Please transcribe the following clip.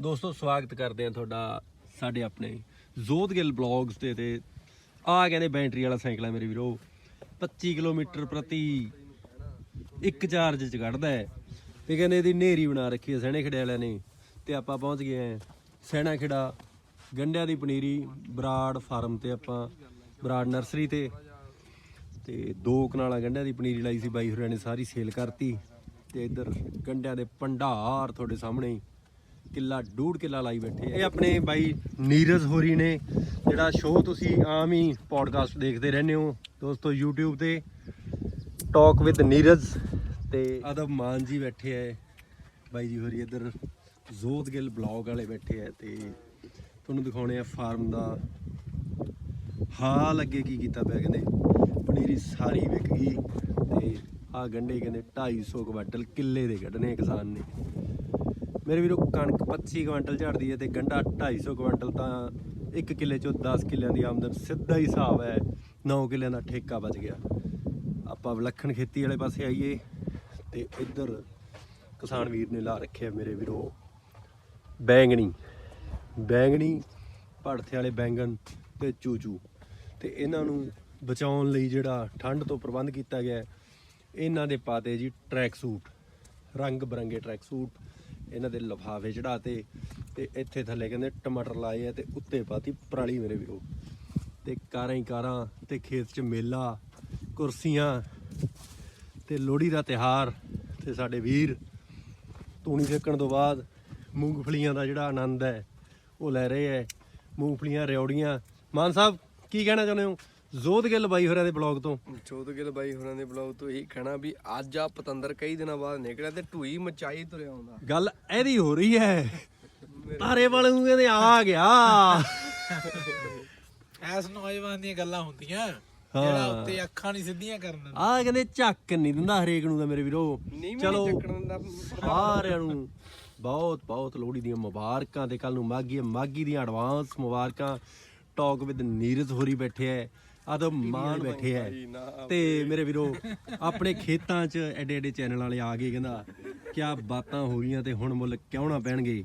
ਦੋਸਤੋ, ਸਵਾਗਤ ਕਰਦੇ ਆ ਤੁਹਾਡਾ, ਸਾਡੇ ਆਪਣੇ ਜ਼ੋਧਗਿੱਲ ਬਲੌਗਸ ਤੇ ਤੇ ਆ ਕਹਿੰਦੇ ਬੈਟਰੀ ਵਾਲਾ ਸਾਈਕਲ ਹੈ ਮੇਰੇ ਵੀਰੋ। 25 ਕਿਲੋਮੀਟਰ ਪ੍ਰਤੀ ਇੱਕ ਚਾਰਜ ਚ ਕੱਢਦਾ ਹੈ ਤੇ ਕਹਿੰਦੇ ਇਹਦੀ ਨੇਰੀ ਬਣਾ ਰੱਖੀ ਹੈ ਸਹਿਣੇ ਖੜੇ ਵਾਲਿਆਂ ਨੇ ਤੇ ਆਪਾਂ ਪਹੁੰਚ ਗਏ ਆ ਸਹਿਣਾ ਖੇੜਾ ਗੰਡਿਆਂ ਦੀ ਪਨੀਰੀ ਬਰਾੜ ਫਾਰਮ ਤੇ ਆਪਾਂ, ਬਰਾੜ ਨਰਸਰੀ ਤੇ। ਤੇ ਦੋ ਕਨਾਲਾਂ ਗੰਢਿਆਂ ਦੀ ਪਨੀਰੀ ਲਾਈ ਸੀ, ਬਾਈ ਹੋਰਾਂ ਨੇ ਸਾਰੀ ਸੇਲ ਕਰਤੀ ਤੇ ਇੱਧਰ ਗੰਢਿਆਂ ਦੇ ਭੰਡਾਰ ਤੁਹਾਡੇ ਸਾਹਮਣੇ ਕਿੱਲਾ ਡੂੜ ਕਿੱਲਾ ਲਾਈ ਬੈਠੇ ਇਹ ਆਪਣੇ ਬਾਈ ਨੀਰਜ ਹੋਰੀ ਨੇ ਜਿਹੜਾ ਸ਼ੋਅ ਤੁਸੀਂ ਆਮ ਹੀ ਪੋਡਕਾਸਟ ਦੇਖਦੇ ਰਹਿੰਦੇ ਹੋ। ਦੋਸਤੋ, YouTube ਤੇ ਟਾਕ ਵਿਦ ਨੀਰਜ ਤੇ ਅਦਬ ਮਾਨ ਜੀ ਬੈਠੇ ਆ। ਬਾਈ ਜੀ ਹੋਰੀ ਇੱਧਰ ਜ਼ੋਤ ਗਿੱਲ ਬਲੌਗ ਵਾਲੇ ਬੈਠੇ ਆ ਤੇ ਤੁਹਾਨੂੰ ਦਿਖਾਉਣੇ ਆ ਫਾਰਮ ਦਾ ਹਾਲ, ਅੱਗੇ ਕੀ ਕੀਤਾ ਪਿਆ ਕਹਿੰਦੇ। ਪਨੀਰੀ ਸਾਰੀ ਵਿਕ ਗਈ ਤੇ ਆ ਗੰਡੇ ਕਹਿੰਦੇ 250 ਕੁਇੰਟਲ ਕਿੱਲੇ ਦੇ ਕੱਢਣੇ ਕਿਸਾਨ ਨੇ। ਮੇਰੇ ਵੀਰੋ ਕਣਕ 25 ਕੁਇੰਟਲ ਝੜਦੀ ਹੈ ਤੇ ਗੰਡਾ 250 ਕੁਇੰਟਲ ਤਾਂ ਇੱਕ ਕਿੱਲੇ ਚੋਂ 10 ਕਿੱਲਿਆਂ ਦੀ ਆਮਦਨ ਸਿੱਧਾ ਹੀ ਹਿਸਾਬ ਹੈ। 9 ਕਿੱਲਿਆਂ ਦਾ ਠੇਕਾ ਬਚ ਗਿਆ। ਆਪਾਂ ਵਿਲੱਖਣ ਖੇਤੀ ਵਾਲੇ ਪਾਸੇ ਆਈਏ ਤੇ ਇੱਧਰ ਕਿਸਾਨ ਵੀਰ ਨੇ ਲਾ ਰੱਖਿਆ ਮੇਰੇ ਵੀਰੋ ਬੈਂਗਣੀ। ਬੈਂਗਣੀ, ਭੜਥੇ ਵਾਲੇ ਬੈਂਗਣ ਤੇ ਚੂਚੂ। ਤੇ ਇਹਨਾਂ ਨੂੰ ਬਚਾਉਣ ਲਈ ਜਿਹੜਾ ਠੰਡ ਤੋਂ ਪ੍ਰਬੰਧ ਕੀਤਾ ਗਿਆ, ਇਹਨਾਂ ਦੇ ਪਾਤੇ ਜੀ ਟਰੈਕ ਸੂਟ ਰੰਗ ਬਰੰਗੇ ਟਰੈਕ ਸੂਟ ਇਹਨਾਂ ਦੇ ਲਫਾਫੇ ਚੜਾਤੇ ਤੇ ਇੱਥੇ ਥੱਲੇ ਕਹਿੰਦੇ ਟਮਾਟਰ ਲਾਏ ਆ ਤੇ ਉੱਤੇ ਪਾਤੀ ਪਰਾਲੀ ਮੇਰੇ ਵੀਰੋ। ਤੇ ਕਾਰਾਂ ਹੀ ਕਾਰਾਂ ਤੇ ਖੇਤ 'ਚ ਮੇਲਾ, ਕੁਰਸੀਆਂ ਤੇ ਲੋਹੜੀ ਦਾ ਤਿਹਾਰ ਤੇ ਸਾਡੇ ਵੀਰ ਤੂਣੀ ਫੇਕਣ ਤੋਂ ਬਾਅਦ ਮੂੰਗਫਲੀਆਂ ਦਾ ਜਿਹੜਾ ਆਨੰਦ ਹੈ, ਉਹ ਲੈ ਰਹੇ ਹੈ। ਮੂੰਗਫਲੀਆਂ ਰਿਉੜੀਆਂ ਮਾਨ ਸਾਹਿਬ, ਕੀ ਕਹਿਣਾ ਚਾਹੁੰਦੇ ਹੋ? ਜ਼ੋਧਗਿੱਲ ਬਾਈ ਹੋਰਾਂ ਦੇ ਬਲੌਗ ਤੋਂ। ਚੌਧਗਿਲ ਬਾਈ ਹੋਰਾਂ ਦੇ ਬਲੌਗ ਤੋਂ ਇਹੀ ਕਹਿਣਾ ਵੀ ਅੱਜ ਆ ਪਤੰਦਰ ਕਈ ਦਿਨਾਂ ਬਾਅਦ ਨਿਕਲਿਆ ਤੇ ਢੂਈ ਮਚਾਈ ਤੁਰਿਆ ਆਉਂਦਾ। ਗੱਲ ਇਹਦੀ ਹੋ ਰਹੀ ਹੈ। ਤਾਰੇ ਵਾਲੇ ਨੂੰ ਕਹਿੰਦੇ ਆ ਗਿਆ। ਐਸ ਨੌਜਵਾਨ ਦੀਆਂ ਗੱਲਾਂ ਹੁੰਦੀਆਂ ਹਾਂ। ਜਿਹੜਾ ਉੱਤੇ ਅੱਖਾਂ ਨਹੀਂ ਸਿੱਧੀਆਂ ਕਰਨ ਆ ਕਹਿੰਦੇ ਝੱਕ ਨਹੀਂ ਦਿੰਦਾ ਹਰੇਕ ਨੂੰ ਦਾ ਮੇਰੇ ਵੀਰੋ। ਚਲੋ ਨੀ ਚੱਕਣ ਦਾ ਸਾਰਿਆਂ ਨੂੰ। ਬਹੁਤ ਬਹੁਤ ਲੋਹੜੀ ਦੀਆਂ ਮੁਬਾਰਕਾਂ ਤੇ ਕੱਲ ਨੂੰ ਮਾਗੀ ਹੈ, ਮਾਗੀ ਦੀਆਂ ਐਡਵਾਂਸ ਮੁਬਾਰਕਾਂ। ਟਾਕ ਵਿਦ ਨੀਰਜ ਹੋਰੀ ਬੈਠੇ ਐ। ਆਦਮ ਮਾਨ ਬੈਠੇ ਐ ਤੇ ਮੇਰੇ ਵੀਰੋ ਆਪਣੇ ਖੇਤਾਂ 'ਚ ਐਡੇ ਐਡੇ ਚੈਨਲ ਵਾਲੇ ਆ ਗਏ ਕਹਿੰਦਾ ਕਿਆ ਬਾਤਾਂ ਹੋ ਗਈਆਂ ਤੇ ਹੁਣ ਮੁੱਲ ਕਿਉਂ ਨਾ ਪੈਣਗੇ?